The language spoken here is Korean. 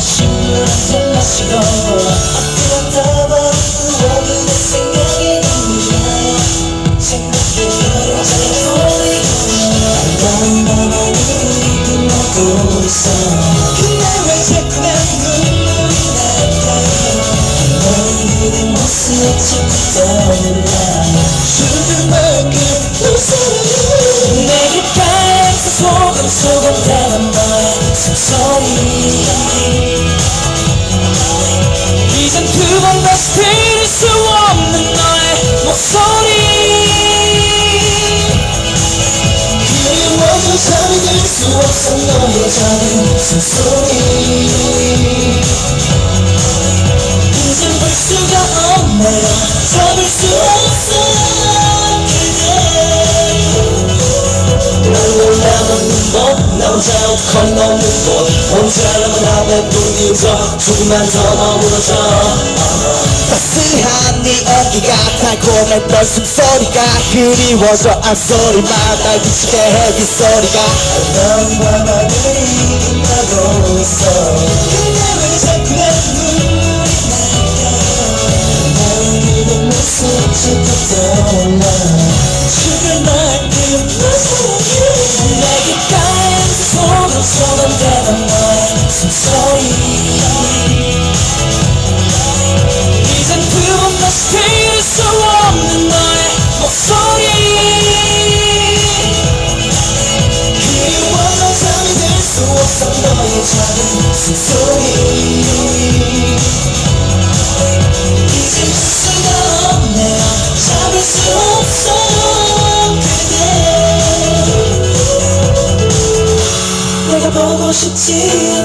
심을 한잔 마시고 엎드렸다 버리고 생각이 누구야 생각해 너를 잘해버리고 난 너만 이루기 먹고 눈물이 날까요 넌 그대 모습 자꾸 떠올라 너의 작은 숨소리 이젠 볼 수가 없네요 잡을 수 없어 그대 날 몰라놓는 법나 혼자 건너는 곳 혼자라 뿐이죠 조금만 더 머물러줘 따스한 네 어깨가 달콤했던 숨소리가 그리워져 앞소리만 날 비치게 해 빗소리가. 넌 밤하늘이 빛나고 있어 근데 왜 자꾸 내 눈물이 날까 나를 모습 자꾸 떠올라 싶지